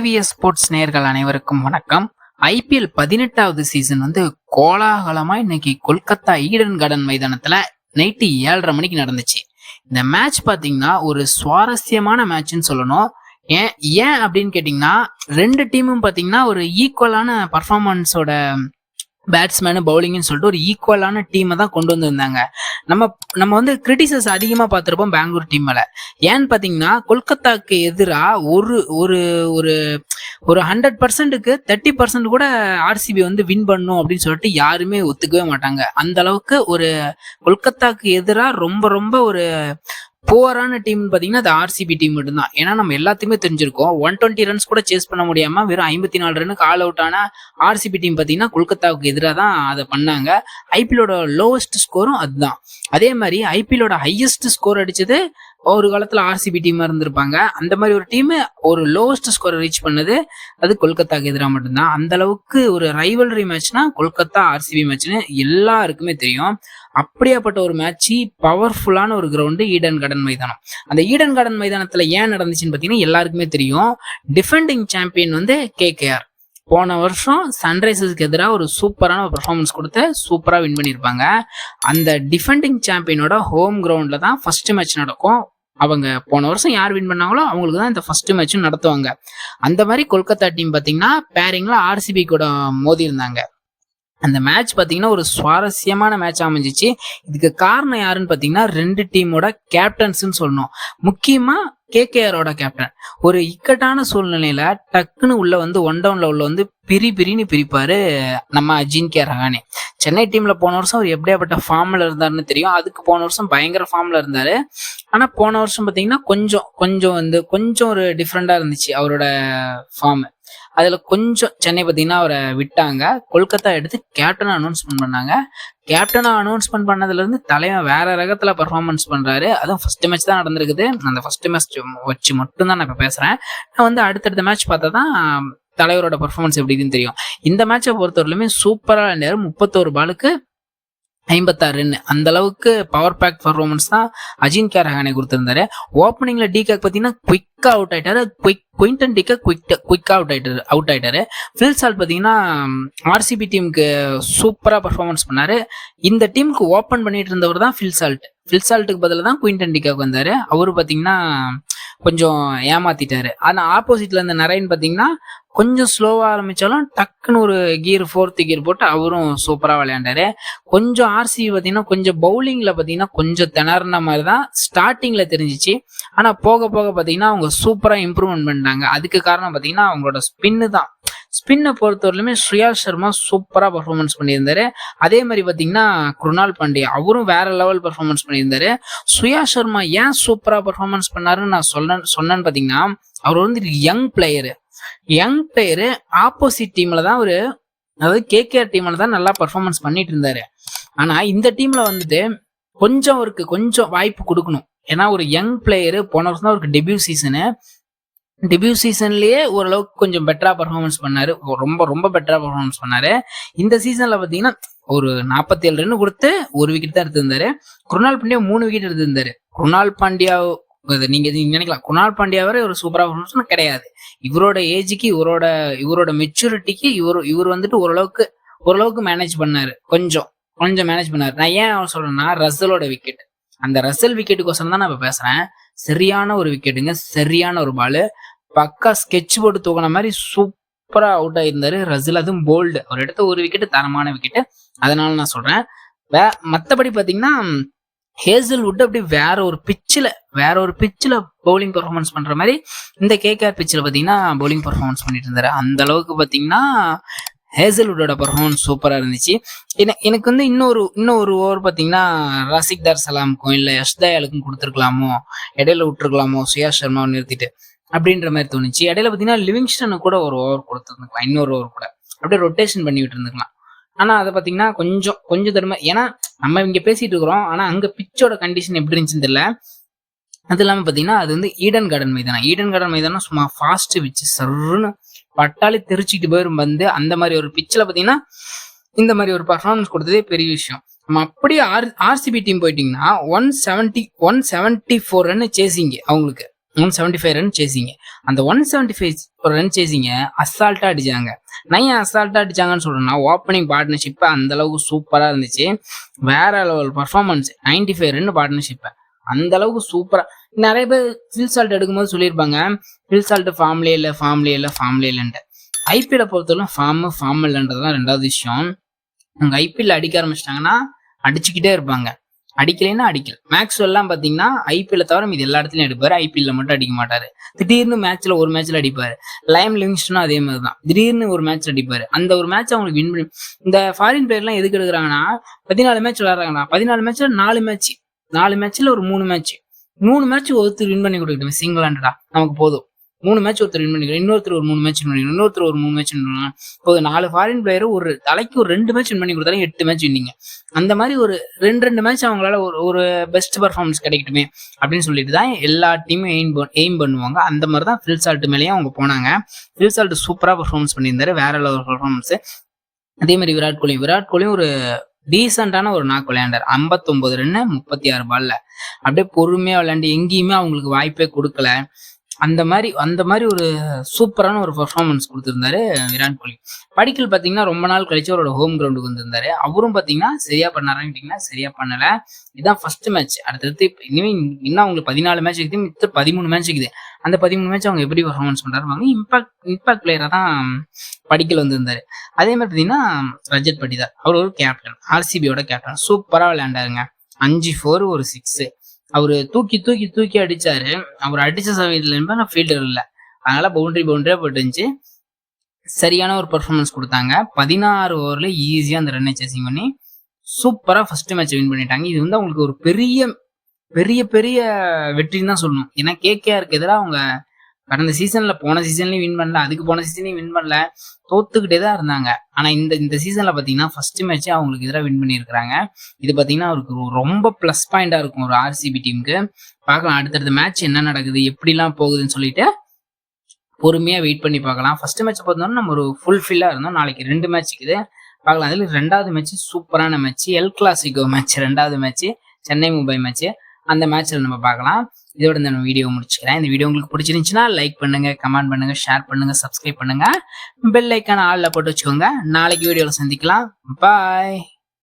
TVS sports நேயர்கள் அனைவருக்கும் வணக்கம். ஐபிஎல் பதினெட்டாவது சீசன் வந்து கோலாகலமா இன்னைக்கு கொல்கத்தா ஈடன் கார்டன் மைதானத்துல நைட்டு ஏழரை மணிக்கு நடந்துச்சு. இந்த மேட்ச் பாத்தீங்கன்னா ஒரு சுவாரஸ்யமான மேட்ச்னு சொல்லணும். ஏன் ஏன் அப்படின்னு கேட்டிங்கன்னா ரெண்டு டீமும் பார்த்தீங்கன்னா ஒரு ஈக்குவலான பர்ஃபார்மன்ஸோட பேட்ஸ்மேனு பவுலிங்னு சொல்லிட்டு ஒரு ஈக்குவலான டீமை தான் கொண்டு வந்திருந்தாங்க. நம்ம நம்ம வந்து கிரிட்டிசஸ் அதிகமாக பார்த்துருப்போம் பெங்களூர் டீம் மேலே. ஏன்னு பார்த்தீங்கன்னா கொல்கத்தாக்கு எதிராக ஒரு ஒரு ஒரு ஒரு ஹண்ட்ரட் பர்சன்ட்டுக்கு தேர்ட்டி பர்சன்ட் கூட ஆர்சிபி வந்து வின் பண்ணும் அப்படின்னு சொல்லிட்டு யாருமே ஒத்துக்கவே மாட்டாங்க. அந்த அளவுக்கு ஒரு கொல்கத்தாக்கு எதிராக ரொம்ப ரொம்ப ஒரு புவரான டீம்னு பார்த்தீங்கன்னா அது ஆர்சிபி டீம் மட்டும்தான். ஏன்னா நம்ம எல்லாத்தையுமே தெரிஞ்சிருக்கோம். ஒன் டுவெண்ட்டி ரன்ஸ் கூட சேஸ் பண்ண முடியாம வெறும் ஐம்பத்தி நாலு ரனுக்கு ஆல் அவுட் ஆன ஆர்சிபி டீம் பார்த்தீங்கன்னா கொல்கத்தாவுக்கு எதிராக தான் அதை பண்ணாங்க. ஐபிஎலோட லோவஸ்ட் ஸ்கோரும் அதுதான். அதே மாதிரி ஐபிஎலோட ஹையஸ்ட் ஸ்கோர் அடிச்சது ஒரு காலத்துல ஆர்சிபி டீமா இருந்திருப்பாங்க. அந்த மாதிரி ஒரு டீம் ஒரு லோவஸ்ட் ஸ்கோரை ரீச் பண்ணது அது கொல்கத்தாக்கு எதிராக மட்டும்தான். அந்த அளவுக்கு ஒரு ரைவல்ரி மேட்ச்னா கொல்கத்தா ஆர்சிபி மேட்ச்னு எல்லாருக்குமே தெரியும். அப்படியாப்பட்ட ஒரு மேட்ச் பவர்ஃபுல்லான ஒரு கிரவுண்டு ஈடன் கார்டன் மைதானம் அந்த ஈடன் கார்டன் மைதானத்துல ஏன் நடந்துச்சுன்னு பார்த்தீங்கன்னா எல்லாருக்குமே தெரியும். டிஃபெண்டிங் சாம்பியன் வந்து கேகேஆர் போன வருஷம் சன்ரைசர்ஸ்க்கு எதிராக ஒரு சூப்பரான ஒரு பெர்ஃபார்மன்ஸ் கொடுத்து சூப்பராக வின் பண்ணியிருப்பாங்க. அந்த டிஃபெண்டிங் சாம்பியனோட ஹோம் கிரவுண்டில் தான் ஃபர்ஸ்ட் மேட்ச் நடக்கும். அவங்க போன வருஷம் யார் வின் பண்ணாங்களோ அவங்களுக்கு தான் இந்த ஃபர்ஸ்ட் மேட்சும் நடத்துவாங்க. அந்த மாதிரி கொல்கத்தா டீம் பார்த்தீங்கன்னா பேரிங்கில் ஆர்சிபி கூட மோதி இருந்தாங்க அந்த மேட்ச் பார்த்தீங்கன்னா ஒரு சுவாரஸ்யமான மேட்ச் அமைஞ்சிச்சு. இதுக்கு காரணம் யாருன்னு பார்த்தீங்கன்னா ரெண்டு டீமோட கேப்டன்ஸ்ன்னு சொல்லணும். முக்கியமாக கேகேஆரோட கேப்டன். ஒரு இக்கட்டான சூழ்நிலையில டக்குன்னு உள்ள வந்து ஒன் டவுன்ல உள்ள வந்து பிரி பிரின்னு பிரிப்பாரு நம்ம அஜின் கே ரஹானே. சென்னை டீம்ல போன வருஷம் அவர் எப்படியாப்பட்ட ஃபார்ம்ல இருந்தாருன்னு தெரியும். அதுக்கு போன வருஷம் பயங்கர ஃபார்ம்ல இருந்தாரு. ஆனா போன வருஷம் பாத்தீங்கன்னா கொஞ்சம் கொஞ்சம் வந்து கொஞ்சம் ஒரு டிஃப்ரெண்டா இருந்துச்சு அவரோட ஃபார்ம் அதில் கொஞ்சம் சென்னை பார்த்தீங்கன்னா அவரை விட்டாங்க. கொல்கத்தா எடுத்து கேப்டனை அனௌன்ஸ்மெண்ட் பண்ணாங்க. கேப்டனை அனௌன்ஸ்மெண்ட் பண்ணதுலேருந்து தலைவன் வேற ரகத்தில் பர்ஃபார்மன்ஸ் பண்ணுறாரு அதுவும் ஃபர்ஸ்ட் மேட்ச் தான் நடந்திருக்குது. அந்த ஃபர்ஸ்ட் மேட்ச் வச்சு மட்டும்தான் நான் இப்போ பேசுகிறேன் நான் வந்து அடுத்தடுத்த மேட்ச் பார்த்தா தான் தலைவரோட பர்ஃபார்மன்ஸ் எப்படின்னு தெரியும். இந்த மேட்சை பொறுத்தவரையிலுமே சூப்பராக நேரம் முப்பத்தோரு பாலுக்கு ஐம்பத்தாறு ரன் அந்த அளவுக்கு பவர் பேக் பர்ஃபார்மன்ஸ் தான் அஜின் கே ரஹானே கொடுத்திருந்தாரு. ஓப்பனிங்ல டி கேக் பார்த்தீங்கன்னா குயிக்காக அவுட் ஆயிட்டாரு. குயிக் குயின்டன் டிக்க குயிக் குயிக்காக அவுட் ஆயிட்டாரு அவுட் ஆயிட்டாரு. ஃபில் சால் பார்த்தீங்கன்னா ஆர்சிபி டீமுக்கு சூப்பராக பர்ஃபார்மன்ஸ் பண்ணாரு. இந்த டீமுக்கு ஓப்பன் பண்ணிட்டு இருந்தவர் தான் ஃபில் சால்ட் ஃபில்சால்ட்டுக்கு பதிலாக தான் குயின்டன் டிக்காக்கு வந்தார். அவரு பார்த்தீங்கன்னா கொஞ்சம் ஏமாத்திட்டாரு. ஆனால் ஆப்போசிட்ல இருந்த நரேன் பார்த்தீங்கன்னா கொஞ்சம் ஸ்லோவாக ஆரம்பித்தாலும் டக்குன்னு ஒரு கீர் ஃபோர்த்து கீர் போட்டு அவரும் சூப்பராக விளையாண்டாரு. கொஞ்சம் ஆர்சி பார்த்தீங்கன்னா கொஞ்சம் பவுலிங்கில் பார்த்தீங்கன்னா கொஞ்சம் திணறின மாதிரி தான் ஸ்டார்டிங்கில் தெரிஞ்சிச்சு. ஆனால் போக போக பார்த்தீங்கன்னா அவங்க சூப்பராக இம்ப்ரூவ்மெண்ட் பண்ணிட்டாங்க. அதுக்கு காரணம் பார்த்தீங்கன்னா அவங்களோட ஸ்பின்னு தான். ஸ்பின்னை பொறுத்தவரையிலுமே ஸ்ரீயா சர்மா சூப்பராக பர்ஃபார்மன்ஸ் பண்ணியிருந்தாரு. அதே மாதிரி பார்த்தீங்கன்னா குருணால் பாண்டியா அவரும் வேற லெவல் பர்ஃபார்மன்ஸ் பண்ணியிருந்தாரு. சுயா சர்மா ஏன் சூப்பராக பர்ஃபார்மன்ஸ் பண்ணாருன்னு நான் சொன்ன சொன்னேன்னு பார்த்தீங்கன்னா அவர் வந்து young player young player opposite டீம்ல தான் ஒரு அதாவது கேகேஆர் டீம்ல தான் நல்லா பர்ஃபார்மன்ஸ் பண்ணிட்டு இருந்தாரு. ஆனா இந்த டீம்ல வந்துட்டு கொஞ்சம் அவருக்கு கொஞ்சம் வாய்ப்பு கொடுக்கணும். ஏன்னா ஒரு யங் பிளேயரு போன வருஷம் தான் அவருக்கு டெபியூ சீசனு டெபியூ சீசன்லயே ஓரளவுக்கு கொஞ்சம் பெட்டரா பர்ஃபார்மன்ஸ் பண்ணாரு. ரொம்ப ரொம்ப பெட்டரா பர்ஃபார்மன்ஸ் பண்ணாரு. இந்த சீசன்ல பாத்தீங்கன்னா ஒரு நாற்பத்தி ஏழு ரன் கொடுத்து ஒரு விக்கெட் தான் எடுத்திருந்தாரு. குருணால் பாண்டியா மூணு விக்கெட் எடுத்திருந்தாரு. குருணால் பாண்டியா நீங்க நினைக்கலாம். குணால் பாண்டியா வரை ஒரு சூப்பரா பர்ஃபார்மன்ஸ் கிடையாது. இவரோட ஏஜுக்கு இவரோட இவரோட மெச்சூரிட்டிக்கு இவர் இவர் வந்துட்டு ஓரளவுக்கு ஓரளவுக்கு மேனேஜ் பண்ணாரு. கொஞ்சம் கொஞ்சம் மேனேஜ் பண்ணாரு. நான் ஏன் சொல்றேன்னா ரசலோட விக்கெட் அந்த ரசல் விக்கெட்டுக்கோசரம் தான் நான் இப்ப பேசுறேன். சரியான ஒரு விக்கெட்டுங்க சரியான ஒரு பாலு பக்கா ஸ்கெட்ச் போட்டு தூக்கின மாதிரி சூப்பரா அவுட் ஆயிருந்தாரு. ரசில் அதுவும் போல்டு அவர் எடுத்த ஒரு விக்கெட்டு தரமான விக்கெட்டு அதனால நான் சொல்றேன். வே மற்றபடி பார்த்தீங்கன்னா ஹேசல்வுட் அப்படி வேற ஒரு பிச்சில் வேற ஒரு பிச்சில் பவுலிங் பர்ஃபார்மன்ஸ் பண்ணுற மாதிரி இந்த கேகேஆர் பிச்சில் பார்த்தீங்கன்னா பவுலிங் பர்ஃபார்மன்ஸ் பண்ணிட்டு இருந்தாரு. அந்த அளவுக்கு பார்த்தீங்கன்னா ஹேசல்வுட்டோட பர்ஃபார்மன்ஸ் சூப்பராக இருந்துச்சு. எனக்கு எனக்கு வந்து இன்னொரு இன்னொரு ஓவர் பார்த்தீங்கன்னா ரசிக்தார் சலாமுக்கும் இல்லை யஷ்தயாலுக்கும் கொடுத்துருக்கலாமோ இடையில விட்டுருக்கலாமோ சுயா சர்மாவை நிறுத்திட்டு. அப்படின்ற மாதிரி தோணுச்சு. இடையில பார்த்தீங்கன்னா லிவிங்ஸ்டனுக்கு கூட ஒரு ஓவர் கொடுத்துருந்துக்கலாம். இன்னொரு ஓவர் கூட. அப்படியே ரொட்டேஷன் பண்ணிட்டு இருந்துக்கலாம். ஆனா அதை பாத்தீங்கன்னா கொஞ்சம் கொஞ்சம் தருமை ஏன்னா நம்ம இங்க பேசிட்டு இருக்கிறோம். ஆனா அங்க பிச்சோட கண்டிஷன் எப்படி இருந்துச்சுன்னு தெரியல. அது இல்லாம பாத்தீங்கன்னா அது வந்து ஈடன் கார்டன் மைதானம். ஈடன் கார்டன் மைதானம் சும்மா ஃபாஸ்ட் வச்சு சருன்னு பட்டாளி தெரிச்சுட்டு போயிரும் வந்து அந்த மாதிரி ஒரு பிச்சில் பாத்தீங்கன்னா இந்த மாதிரி ஒரு பர்ஃபார்மன்ஸ் கொடுத்ததே பெரிய விஷயம். நம்ம அப்படியே ஆர் ஆர்சிபி டீம் போயிட்டீங்கன்னா one seventy one seventy four run சேசிங்க அவங்களுக்கு. ஒன் செவன்டி ஃபைவ் ரன் சேசிங்க அந்த ஒன் செவன்டி ஃபைவ் ரன் சேசிங்க அசால்ட்டாக அடிச்சாங்க. நான் ஏன் அசால்ட்டாக அடிச்சாங்கன்னு சொல்றேன்னா ஓப்பனிங் பார்ட்னர்ஷிப் அந்த அளவுக்கு இருந்துச்சு. வேற level performance ninety five run partnership அந்த அளவுக்கு சூப்பராக நிறைய பேர் ஃபில் சால்ட் எடுக்கும்போது சொல்லியிருப்பாங்க ஃபில் சால்ட் ஃபார்ம்லே இல்லை ஃபார்ம்லே இல்லை ஃபார்ம்லே இல்லைன்ட்டு. ஐபிஎல்லை பொறுத்தவரைக்கும் ஃபார்ம் ஃபார்ம் இல்லைன்றது தான் ரெண்டாவது விஷயம். அவங்க ஐபிஎல் அடிக்க ஆரம்பிச்சிட்டாங்கன்னா அடிச்சுக்கிட்டே இருப்பாங்க. அடிக்கலைன்னா அடிக்கல. மேக்ஸ்வெல்லாம் பார்த்தீங்கன்னா ஐபிஎல்ல தவிர மீது எல்லா இடத்துலையும் அடிப்பார். ஐபிஎல்ல மட்டும் அடிக்க மாட்டாரு. திடீர்னு மேட்ச்ல ஒரு மேட்ச்ல அடிப்பாரு. லைம் லிங்ஸ்டனும் அதே மாதிரி தான் திடீர்னு ஒரு மேட்ச் அடிப்பாரு. அந்த ஒரு மேட்ச் அவங்களுக்கு வின் பண்ணி இந்த ஃபாரின் பிளேயர்லாம் எதுக்கு எடுக்கிறாங்கன்னா பதினாலு மேட்ச் விளையாடுறாங்கன்னா பதினாலு மேட்ச்ல நாலு மேட்ச் நாலு மேட்ச்ல ஒரு மூணு மேட்ச் மூணு மேட்ச் ஒருத்தர் வின் பண்ணி கொடுக்கட்டும். சிங்கிள் ஹண்ட்ரடா நமக்கு போதும். மூணு மேட்ச் ஒருத்தர் வின் பண்ணிக்கிறோம் இன்னொருத்தர் ஒரு மூணு மேட்ச் வின் பண்ணிக்கிறோம் இன்னொருத்தர் ஒரு மூணு மேட்ச் வின் பண்ணுவாங்க. இப்போ நாலு ஃபாரின் பிளேயர் ஒரு தலைக்கு ஒரு ரெண்டு மேட்ச் வின் பண்ணி கொடுத்தாலும் எட்டு மேட்ச் வின்னிங்க அந்த மாதிரி ஒரு ரெண்டு ரெண்டு மேட்ச் அவங்களால ஒரு ஒரு பெஸ்ட் பர்ஃபார்மன்ஸ் கிடைக்கட்டுமே அப்படின்னு சொல்லிட்டு தான் எல்லா டீமும் எய்ம் எய்ம் பண்ணுவாங்க. அந்த மாதிரி தான் ஃபில்சால்ட் மேலேயும் அவங்க போனாங்க. ஃபில்சால்ட் சூப்பராக பர்ஃபார்மன்ஸ் பண்ணியிருந்தாரு. வேற லெவல் பர்ஃபார்மன்ஸ் அதே மாதிரி விராட் கோலி. விராட் கோலியும் ஒரு டீசெண்டான ஒரு நாக்கு விளையாண்டார். ஐம்பத்தொன்பது ரன்னு முப்பத்தி ஆறு பால்ல அப்படியே பொறுமையாக விளையாண்டு எங்கேயுமே அவங்களுக்கு வாய்ப்பே கொடுக்கல. அந்த மாதிரி அந்த மாதிரி ஒரு சூப்பரான ஒரு பர்ஃபார்மன்ஸ் கொடுத்துருந்தாரு விராட் கோலி. படிக்கல் பார்த்தீங்கன்னா ரொம்ப நாள் கழிச்சு அவரோட ஹோம் கிரவுண்டுக்கு வந்திருந்தாரு. அவரும் பார்த்தீங்கன்னா சரியா பண்ணாரான்னு கேட்டிங்கன்னா சரியா பண்ணல. இதுதான் ஃபர்ஸ்ட் மேட்ச் அடுத்தடுத்து இனிமே இன்னும் அவங்களுக்கு பதினாலு மேட்ச் இருக்குது மித்த பதிமூணு மேட்ச் இருக்குது. அந்த பதிமூணு மேட்ச் அவங்க எப்படி பர்ஃபார்மன்ஸ் பண்ணுறாரு இம்பாக்ட் இம்பாக்ட் பிளேயராக தான் படிக்கல் வந்திருந்தாரு. அதே மாதிரி பார்த்தீங்கன்னா ரஜத் பட்டிதார் அவர் ஒரு கேப்டன் ஆர்சிபியோட கேப்டன் சூப்பராக விளையாண்டாருங்க. அஞ்சு ஃபோர் ஒரு சிக்ஸு அவரு தூக்கி தூக்கி தூக்கி அடிச்சாரு. அவர் அடிச்ச சமயத்துல நான் ஃபீல்டர் இல்லை. அதனால பவுண்டரி பவுண்டரியா போட்டுருந்துச்சு சரியான ஒரு பர்ஃபார்மன்ஸ் கொடுத்தாங்க. பதினாறு ஓவர்ல ஈஸியா அந்த ரன்னை சேசிங் பண்ணி சூப்பரா ஃபர்ஸ்ட் மேட்ச் வின் பண்ணிட்டாங்க. இது வந்து அவங்களுக்கு ஒரு பெரிய பெரிய பெரிய வெற்றின்னு தான் சொல்லணும். ஏன்னா கேகேஆருக்கு எதிராக அவங்க கடந்த சீசன்ல போன சீசன்லயும் வின் பண்ணல அதுக்கு போன சீசன்லயும் வின் பண்ணல தோத்துக்கிட்டே தான் இருந்தாங்க. ஆனா இந்த இந்த சீசன்ல பாத்தீங்கன்னா ஃபர்ஸ்ட் மேட்ச் அவங்களுக்கு எதிராக வின் பண்ணியிருக்கிறாங்க. இது பாத்தீங்கன்னா அவருக்கு ரொம்ப ப்ளஸ் பாயிண்டா இருக்கும் ஒரு ஆர்சிபி டீமுக்கு பார்க்கலாம் அடுத்தடுத்த மேட்ச் என்ன நடக்குது எப்படிலாம் போகுதுன்னு சொல்லிட்டு பொறுமையா வெயிட் பண்ணி பார்க்கலாம். ஃபர்ஸ்ட் மேட்ச் பார்த்தோம்னா நம்ம ஒரு ஃபுல்ஃபில்லாக இருந்தோம். நாளைக்கு ரெண்டு மேட்ச் இருக்குது. பார்க்கலாம் அதுல ரெண்டாவது மேட்ச் சூப்பரான மேட்ச் எல் கிளாசிகோ மேட்ச் ரெண்டாவது மேட்ச் சென்னை மும்பை மேட்ச் அந்த மேட்ச்ல நம்ம பார்க்கலாம். இதோட இந்த வீடியோ முடிச்சுக்கிறேன். இந்த வீடியோ உங்களுக்கு பிடிச்சிருந்துச்சுன்னா லைக் பண்ணுங்க கமெண்ட் பண்ணுங்க ஷேர் பண்ணுங்க சப்ஸ்கிரைப் பண்ணுங்க. பெல் ஐக்கான ஆள்ல போட்டு வச்சுக்கோங்க. நாளைக்கு வீடியோவில் சந்திக்கலாம். பாய்